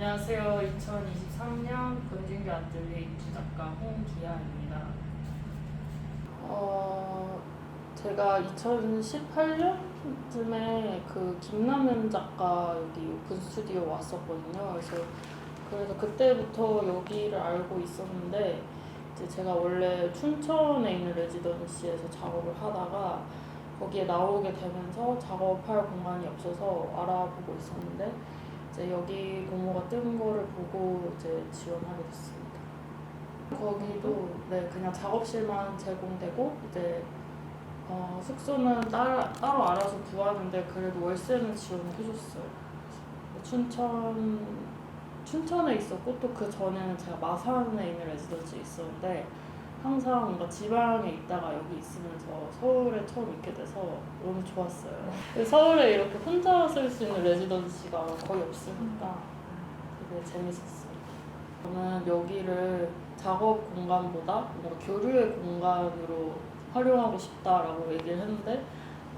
안녕하세요. 2023년 권진규 입주 작가 홍기아입니다. 어, 제가 2018년쯤에 그 김남현 작가 여기 오픈 스튜디오 왔었거든요. 그래서 그래서 그때부터 여기를 알고 있었는데 이제 제가 원래 춘천에 있는 레지던시에서 작업을 하다가 거기에 나오게 되면서 작업할 공간이 없어서 알아보고 있었는데 이제 여기 공모가 뜬 거를 보고 이제 지원하게 됐습니다. 거기도 네 그냥 작업실만 제공되고 이제 어, 숙소는 따, 따로 알아서 구하는데 그래도 월세는 지원을 해줬어요. 춘천 춘천에 있었고 또 그 전에는 제가 마산에 있는 레지던시에 있었는데 항상 뭔가 지방에 있다가 여기 있으면서 서울에 처음 있게 돼서 너무 좋았어요. 서울에 이렇게 혼자 쓸 수 있는 레지던시가 거의 없으니까 되게 재밌었어요. 저는 여기를 작업 공간보다 뭔가 교류의 공간으로 활용하고 싶다라고 얘기를 했는데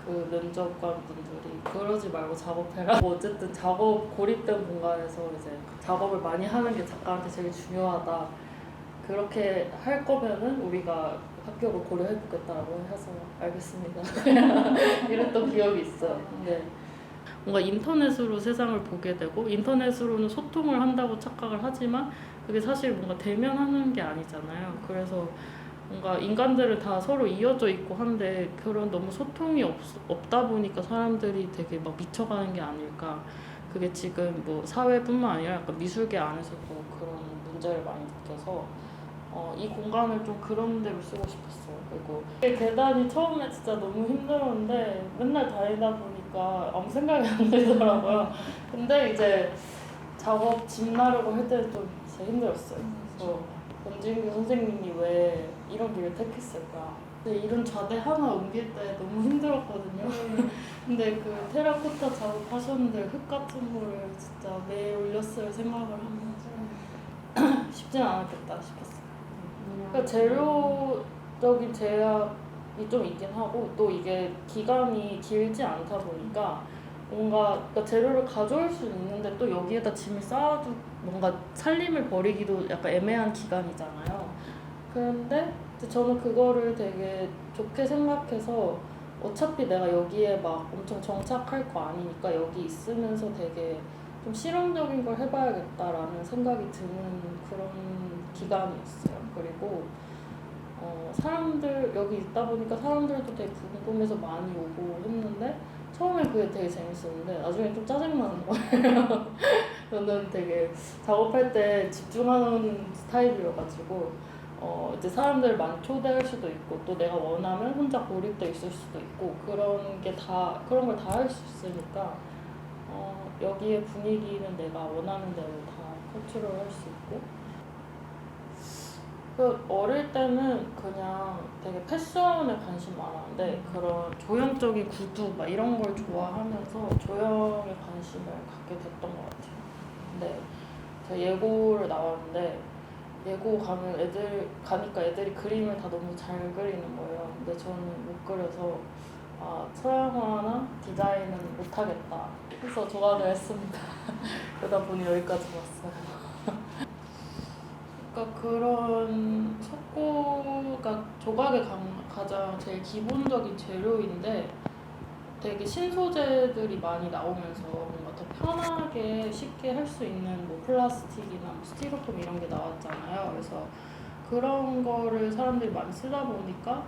그 면접관 분들이 그러지 말고 작업해라. 뭐 어쨌든 작업 고립된 공간에서 이제 작업을 많이 하는 게 작가한테 제일 중요하다. 그렇게 할 거면은 우리가 합격을 고려해보겠다라고 해서 알겠습니다. 이랬던 기억이 있어요. 근데 뭔가 인터넷으로 세상을 보게 되고 인터넷으로는 소통을 한다고 착각을 하지만 그게 사실 뭔가 대면하는 게 아니잖아요. 그래서 뭔가 인간들은 다 서로 이어져 있고 한데 그런 너무 소통이 없, 없다 보니까 사람들이 되게 막 미쳐가는 게 아닐까. 그게 지금 뭐 사회뿐만 아니라 약간 미술계 안에서도 그런 문제를 많이 느껴서 어, 이 공간을 좀 그런 데로 쓰고 싶었어요. 그리고 계단이 처음에 진짜 너무 힘들었는데 맨날 다니다 보니까 아무 생각이 안 들더라고요. 근데 이제 작업 집 나르고 할 때는 좀 진짜 힘들었어요. 그래서 권진규 선생님이 왜 이런 길을 택했을까? 근데 이런 좌대 하나 옮길 때 너무 힘들었거든요. 근데 그 테라코타 작업하셨는데 흙 같은 거를 진짜 매일 올렸을 생각을 하면서 쉽진 않았겠다 싶었어요. 그러니까 재료적인 제약이 좀 있긴 하고 또 이게 기간이 길지 않다 보니까 뭔가 그러니까 재료를 가져올 수는 있는데 또 여기에다 짐을 쌓아도 뭔가 살림을 버리기도 약간 애매한 기간이잖아요. 그런데 저는 그거를 되게 좋게 생각해서 어차피 내가 여기에 막 엄청 정착할 거 아니니까 여기 있으면서 되게 좀 실험적인 걸 해봐야겠다라는 생각이 드는 그런 기간이었어요. 그리고 어, 사람들 여기 있다 보니까 사람들도 되게 궁금해서 많이 오고 했는데 처음에 그게 되게 재밌었는데 나중에 좀 짜증나는 거예요. 저는 되게 작업할 때 집중하는 스타일이어가지고 어, 이제 사람들 많이 초대할 수도 있고 또 내가 원하면 혼자 고립돼 있을 수도 있고 그런 게 다 그런 걸 다 할 수 있으니까 어, 여기의 분위기는 내가 원하는 대로 다 컨트롤할 수 있고 그 어릴 때는 그냥 되게 패션에 관심 많았는데 그런 조형적인 구두 막 이런 걸 좋아하면서 조형에 관심을 갖게 됐던 것 같아요. 근데 제가 예고를 나왔는데 예고 가면 애들 가니까 애들이 그림을 다 너무 잘 그리는 거예요. 근데 저는 못 그려서 아 서양화나 디자인은 못하겠다. 그래서 조각을 했습니다. 그러다 보니 여기까지 왔어요. 그러니까 그런 석고가 조각의 강- 가장 제일 기본적인 재료인데 되게 신소재들이 많이 나오면서 뭔가 더 편하게 쉽게 할 수 있는 뭐 플라스틱이나 뭐 스티로폼 이런 게 나왔잖아요. 그래서 그런 거를 사람들이 많이 쓰다 보니까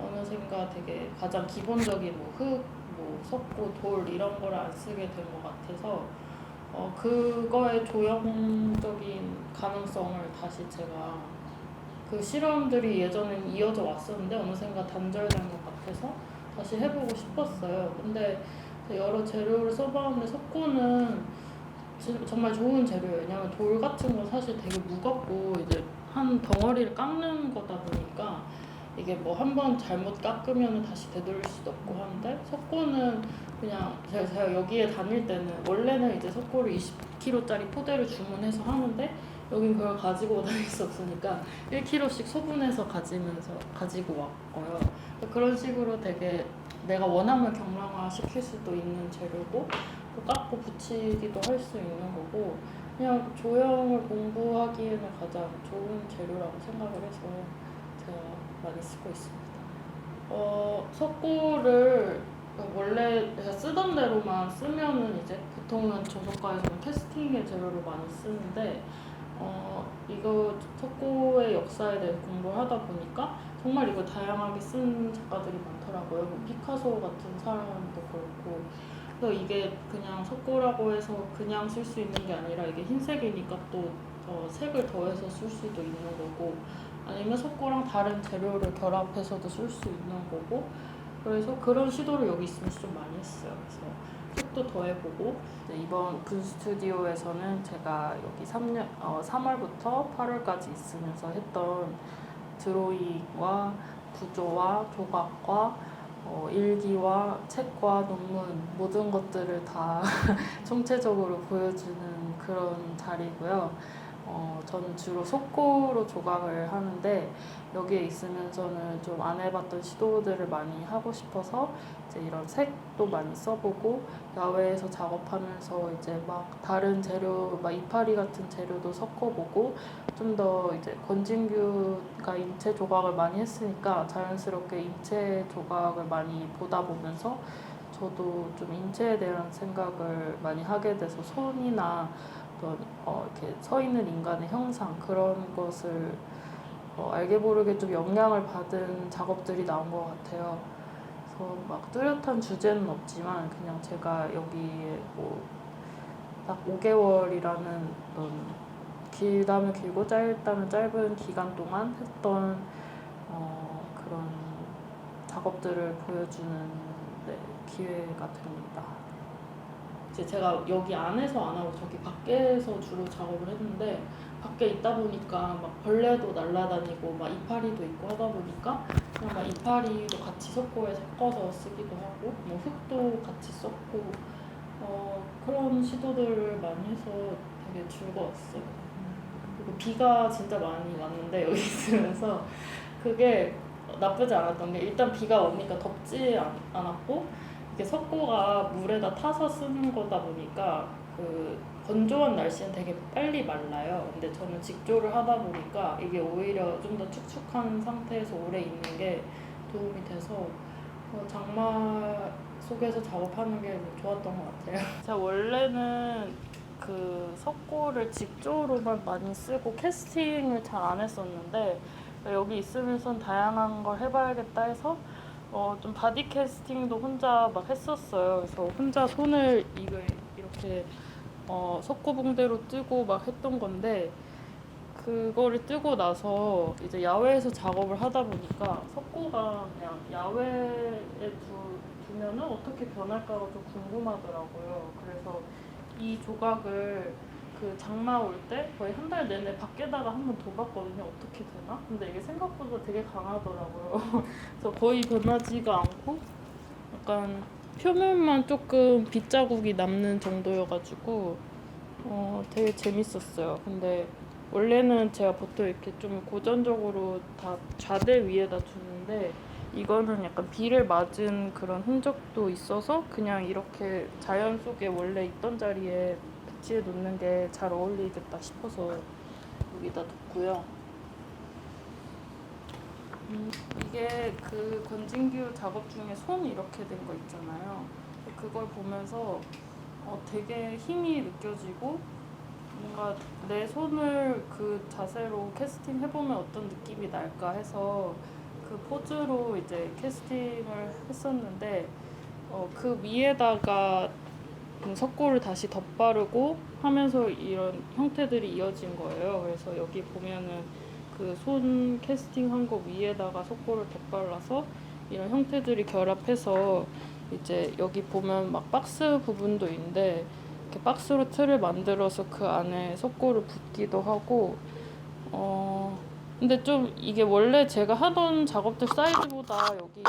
어느샌가 되게 가장 기본적인 뭐 흙, 뭐 석고, 돌 이런 거를 안 쓰게 된 것 같아서 어, 그거의 조형적인 가능성을 다시 제가 그 실험들이 예전엔 이어져 왔었는데 어느샌가 단절된 것 같아서 다시 해보고 싶었어요. 근데 여러 재료를 써봤는데 석고는 지- 정말 좋은 재료예요. 왜냐면 돌 같은 건 사실 되게 무겁고 이제 한 덩어리를 깎는 거다 보니까 이게 뭐 한 번 잘못 깎으면 다시 되돌릴 수도 없고 하는데 석고는 그냥 제가, 제가 여기에 다닐 때는 원래는 이제 석고를 20kg짜리 포대를 주문해서 하는데 여긴 그걸 가지고 다닐 수 없으니까 1kg씩 소분해서 가지면서 가지고 왔고요. 그런 식으로 되게 내가 원하면 경량화 시킬 수도 있는 재료고 또 깎고 붙이기도 할 수 있는 거고 그냥 조형을 공부하기에는 가장 좋은 재료라고 생각을 해서 제가 많이 쓰고 있습니다. 어, 석고를 원래 제가 쓰던 대로만 쓰면은 이제 보통은 조선가에서는 캐스팅의 재료를 많이 쓰는데 어, 이거 석고의 역사에 대해 공부를 하다 보니까 정말 이거 다양하게 쓴 작가들이 많더라고요. 뭐 피카소 같은 사람도 그렇고. 그래서 이게 그냥 석고라고 해서 그냥 쓸 수 있는 게 아니라 이게 흰색이니까 또 어, 색을 더해서 쓸 수도 있는 거고 아니면 석고랑 다른 재료를 결합해서도 쓸 수 있는 거고 그래서 그런 시도를 여기 있으면서 좀 많이 했어요. 그래서 색도 더해보고 이번 군 스튜디오에서는 제가 여기 3년, 어, 3월부터 8월까지 있으면서 했던 드로잉과 구조와 조각과 어, 일기와 책과 논문 모든 것들을 다 총체적으로 보여주는 그런 자리고요. 어, 저는 주로 속고로 조각을 하는데 여기에 있으면서는 좀 안 해봤던 시도들을 많이 하고 싶어서 이제 이런 색도 많이 써보고 야외에서 작업하면서 이제 막 다른 재료, 막 이파리 같은 재료도 섞어보고 좀 더 이제 권진규가 인체 조각을 많이 했으니까 자연스럽게 인체 조각을 많이 보다 보면서 저도 좀 인체에 대한 생각을 많이 하게 돼서 손이나 어떤 어, 이렇게 서 있는 인간의 형상 그런 것을 어, 알게 모르게 좀 영향을 받은 작업들이 나온 것 같아요. 그래서 막 뚜렷한 주제는 없지만 그냥 제가 여기에 뭐딱 5개월이라는 어떤 길다면 길고 짧다면 짧은 기간 동안 했던 어, 그런 작업들을 보여주는 네, 기회가 됩니다. 이제 제가 여기 안에서 안 하고 저기 밖에서 주로 작업을 했는데 밖에 있다 보니까 막 벌레도 날아다니고 막 이파리도 있고 하다 보니까 그냥 막 이파리도 같이 석고에 섞어서 쓰기도 하고 뭐 흙도 같이 썼고 어, 그런 시도들을 많이 해서 되게 즐거웠어요. 그리고 비가 진짜 많이 왔는데 여기 있으면서 그게 나쁘지 않았던 게 일단 비가 오니까 덥지 않, 않았고 이게 석고가 물에다 타서 쓰는 거다 보니까 그 건조한 날씨는 되게 빨리 말라요. 근데 저는 직조를 하다 보니까 이게 오히려 좀 더 축축한 상태에서 오래 있는 게 도움이 돼서 어, 장마 속에서 작업하는 게 좋았던 것 같아요. 제가 원래는 그 석고를 직조로만 많이 쓰고 캐스팅을 잘 안 했었는데 여기 있으면서 다양한 걸 해봐야겠다 해서 어, 좀 바디 캐스팅도 혼자 막 했었어요. 그래서 혼자 손을 이걸 이렇게 어, 석고봉대로 뜨고 막 했던 건데 그거를 뜨고 나서 이제 야외에서 작업을 하다 보니까 석고가 그냥 야외에 두, 두면은 어떻게 변할까가 좀 궁금하더라고요. 그래서 이 조각을 그 장마 올 때 거의 한 달 내내 밖에다가 한 번 둬봤거든요. 어떻게 되나? 근데 이게 생각보다 되게 강하더라고요. 그래서 거의 변하지가 않고 약간 표면만 조금 빗자국이 남는 정도여가지고 어, 되게 재밌었어요. 근데 원래는 제가 보통 이렇게 좀 고전적으로 다 좌대 위에다 두는데 이거는 약간 비를 맞은 그런 흔적도 있어서 그냥 이렇게 자연 속에 원래 있던 자리에 배치해 놓는 게 잘 어울리겠다 싶어서 여기다 뒀고요. 음, 이게 그 권진규 작업 중에 손 이렇게 된 거 있잖아요. 그걸 보면서 어, 되게 힘이 느껴지고 뭔가 내 손을 그 자세로 캐스팅 해보면 어떤 느낌이 날까 해서 그 포즈로 이제 캐스팅을 했었는데 어, 그 위에다가 그 석고를 다시 덧바르고 하면서 이런 형태들이 이어진 거예요. 그래서 여기 보면은 그 손 캐스팅 한 거 위에다가 석고를 덧발라서 이런 형태들이 결합해서 이제 여기 보면 막 박스 부분도 있는데 이렇게 박스로 틀을 만들어서 그 안에 석고를 붓기도 하고 어 근데 좀 이게 원래 제가 하던 작업들 사이즈보다 여기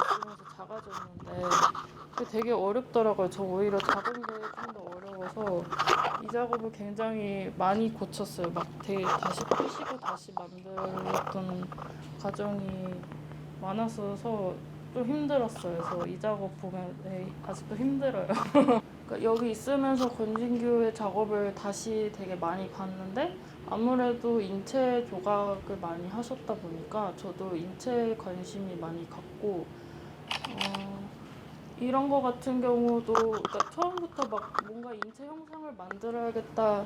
그게 되게 어렵더라고요. 저 오히려 게좀더 어려워서 이 작업을 굉장히 많이 고쳤어요. 막 되게 다시 푸시고 다시 만들었던 과정이 많았어서 좀 힘들었어요. 그래서 이 작업 보면 네, 아직도 힘들어요. 그러니까 여기 있으면서 권진규의 작업을 다시 되게 많이 봤는데 아무래도 인체 조각을 많이 하셨다 보니까 저도 인체에 관심이 많이 갔고 어, 이런 거 같은 경우도 그러니까 처음부터 막 뭔가 인체 형상을 만들어야겠다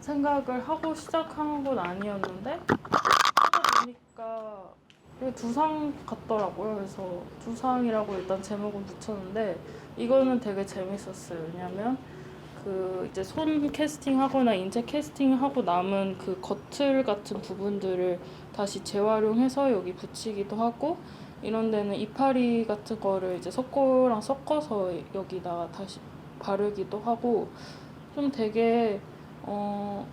생각을 하고 시작한 건 아니었는데 하다 보니까 두상 같더라고요. 그래서 두상이라고 일단 제목은 붙였는데 이거는 되게 재밌었어요. 왜냐면 그 이제 손 캐스팅하거나 인체 캐스팅하고 남은 그 겉을 같은 부분들을 다시 재활용해서 여기 붙이기도 하고 이런 데는 이파리 같은 거를 이제 석고랑 섞어서 여기다가 다시 바르기도 하고 좀 되게 어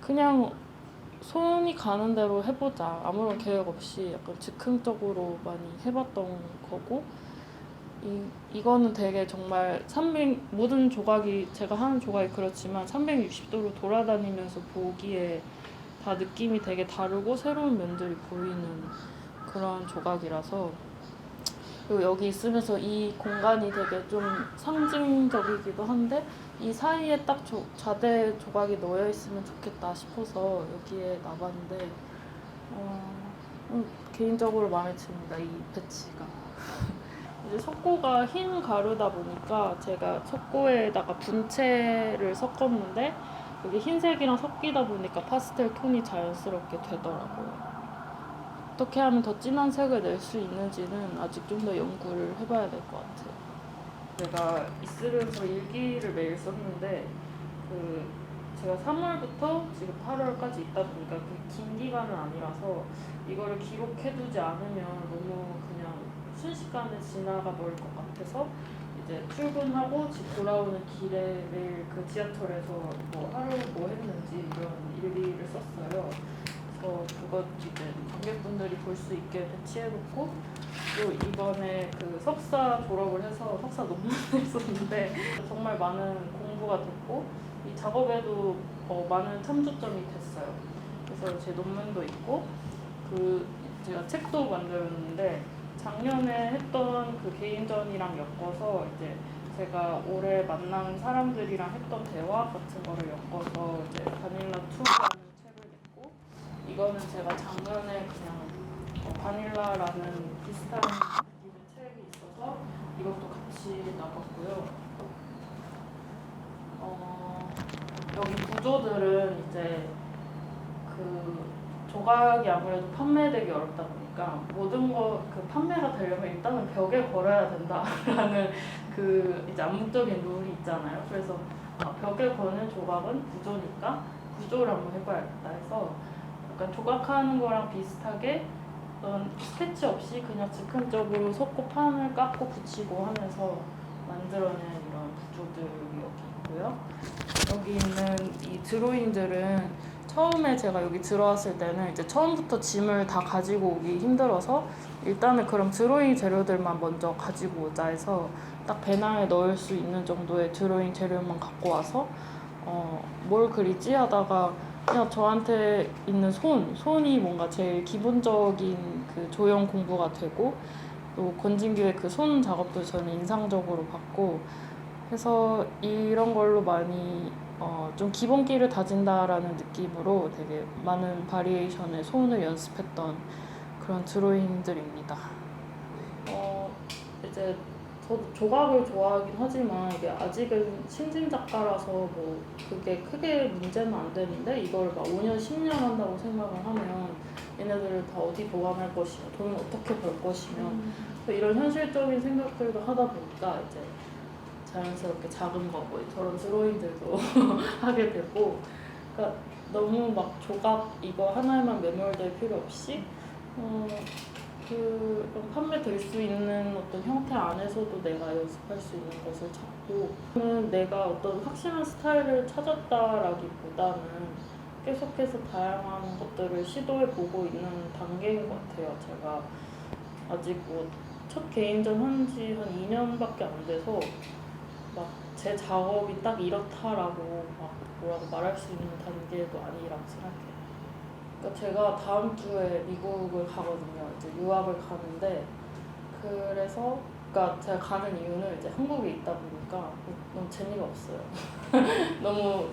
그냥 손이 가는 대로 해보자. 아무런 계획 없이 약간 즉흥적으로 많이 해봤던 거고 이 이거는 되게 정말 300 모든 조각이 제가 하는 조각이 그렇지만 360도로 돌아다니면서 보기에 다 느낌이 되게 다르고 새로운 면들이 보이는 그런 조각이라서 그리고 여기 있으면서 이 공간이 되게 좀 상징적이기도 한데 이 사이에 딱 조, 좌대 조각이 놓여 있으면 좋겠다 싶어서 여기에 놔봤는데 어, 음, 개인적으로 마음에 듭니다 이 배치가 이제 석고가 흰 가루다 보니까 제가 석고에다가 분체를 섞었는데 여기 흰색이랑 섞이다 보니까 파스텔 톤이 자연스럽게 되더라고요. 어떻게 하면 더 진한 색을 낼 수 있는지는 아직 좀 더 연구를 해봐야 될 것 같아요. 제가 있으면서 일기를 매일 썼는데 그 제가 3월부터 지금 8월까지 있다 보니까 그 긴 기간은 아니라서 이거를 기록해두지 않으면 너무 그냥 순식간에 지나가 버릴 것 같아서 이제 출근하고 집 돌아오는 길에 매일 그 지하철에서 뭐 하루 뭐 했는지 이런 일기를 썼어요. 그래서 그것 이제 관객분들이 볼 수 있게 배치해놓고 또 이번에 그 석사 졸업을 해서 석사 논문을 썼는데 정말 많은 공부가 됐고 이 작업에도 어, 많은 참조점이 됐어요. 그래서 제 논문도 있고 그 제가 책도 만들었는데 작년에 했던 그 개인전이랑 엮어서 이제 제가 올해 만난 사람들이랑 했던 대화 같은 거를 엮어서 이제 바닐라 2라는 책을 냈고 이거는 제가 작년에 그냥 어, 바닐라라는 비슷한 느낌의 책이 있어서 이것도 같이 나갔고요. 어, 여기 구조들은 이제 그 조각이 아무래도 판매되기 어렵다 보니까 모든 거 그 판매가 되려면 일단은 벽에 걸어야 된다라는 그 이제 암묵적인 룰이 있잖아요. 그래서 아, 벽에 거는 조각은 구조니까 구조를 한번 해봐야겠다 해서 약간 조각하는 거랑 비슷하게 어떤 스케치 없이 그냥 즉흥적으로 석고판을 깎고 붙이고 하면서 만들어낸 이런 구조들이 여기 있고요. 여기 있는 이 드로잉들은 처음에 제가 여기 들어왔을 때는 이제 처음부터 짐을 다 가지고 오기 힘들어서 일단은 그럼 드로잉 재료들만 먼저 가지고 오자 해서 딱 배낭에 넣을 수 있는 정도의 드로잉 재료만 갖고 와서 어, 뭘 그리지 하다가 그냥 저한테 있는 손, 손이 뭔가 제일 기본적인 그 조형 공부가 되고 또 권진규의 그 손 작업도 저는 인상적으로 봤고 해서 이런 걸로 많이 어, 좀 기본기를 다진다라는 느낌으로 되게 많은 바리에이션의 손을 연습했던 그런 드로잉들입니다. 어, 이제 저도 조각을 좋아하긴 하지만 이게 아직은 신진 작가라서 뭐 그게 크게 문제는 안 되는데 이걸 막 5년, 10년 한다고 생각을 하면 얘네들을 다 어디 보관할 것이며 돈을 어떻게 벌 것이며 그래서 이런 현실적인 생각들도 하다 보니까 이제 자연스럽게 작은 거, 뭐 저런 드로잉들도 하게 되고. 그러니까 너무 막 조각 이거 하나에만 매몰될 필요 없이 어, 그좀 판매될 수 있는 어떤 형태 안에서도 내가 연습할 수 있는 것을 찾고 저는 내가 어떤 확실한 스타일을 찾았다라기보다는 계속해서 다양한 것들을 시도해 보고 있는 단계인 것 같아요. 제가 아직 뭐 첫 개인전 한 지 한 2년밖에 안 돼서 막 제 작업이 딱 이렇다라고 막 뭐라고 말할 수 있는 단계도 아니라고 생각해요. 그러니까 제가 다음 주에 미국을 가거든요. 이제 유학을 가는데 그 그래서 그러니까 제가 가는 이유는 이제 한국에 있다 보니까 너무 재미가 없어요. 너무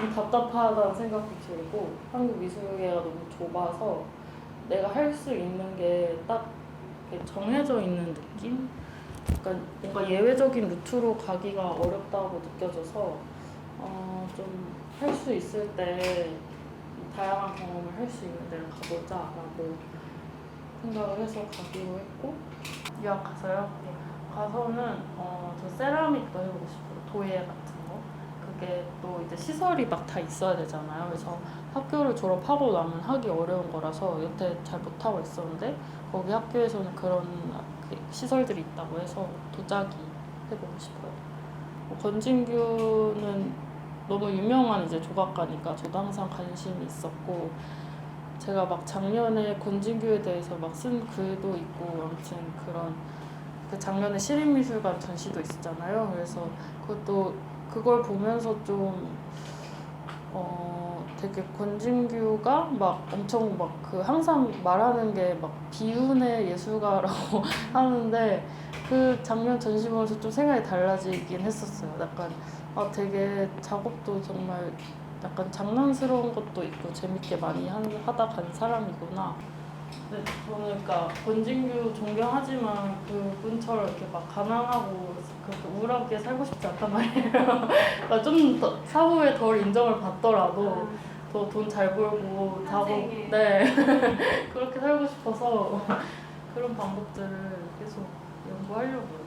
좀 답답하다는 생각이 들고 한국 미술계가 너무 좁아서 내가 할 수 있는 게 딱 정해져 있는 느낌? 그러니까 뭔가 예외적인 루트로 가기가 어렵다고 느껴져서 어, 좀 할 수 있을 때 다양한 경험을 할 수 있는 데를 가보자라고 생각을 해서 가기로 했고 유학 가서요. 가서는 어, 저 세라믹도 해보고 싶어요. 도예 같은 거. 그게 또 이제 시설이 막 다 있어야 되잖아요. 그래서 학교를 졸업하고 나면 하기 어려운 거라서 여태 잘 못하고 있었는데 거기 학교에서는 그런 그 시설들이 있다고 해서 도자기 해보고 싶어요. 뭐 건진규는 너무 유명한 이제 조각가니까 저도 항상 관심이 있었고 제가 막 작년에 건진규에 대해서 막 쓴 글도 있고 아무튼 그런 그 작년에 시립미술관 전시도 있었잖아요. 그래서 그것도 그걸 보면서 좀 어, 되게 권진규가 막 엄청 막 그 항상 말하는 게 막 비운의 예술가라고 하는데 그 작년 전시 보면서 좀 생각이 달라지긴 했었어요. 약간 아 되게 작업도 정말 약간 장난스러운 것도 있고 재밌게 많이 한, 하다 간 사람이구나. 근데 저는 그러니까 권진규 존경하지만 그분처럼 이렇게 막 가난하고 그렇게 우울하게 살고 싶지 않단 말이에요. 그러니까 좀 더, 사후에 덜 인정을 받더라도 더 돈 잘 벌고 작업. 네 그렇게 살고 싶어서 그런 방법들을 계속 연구하려고요.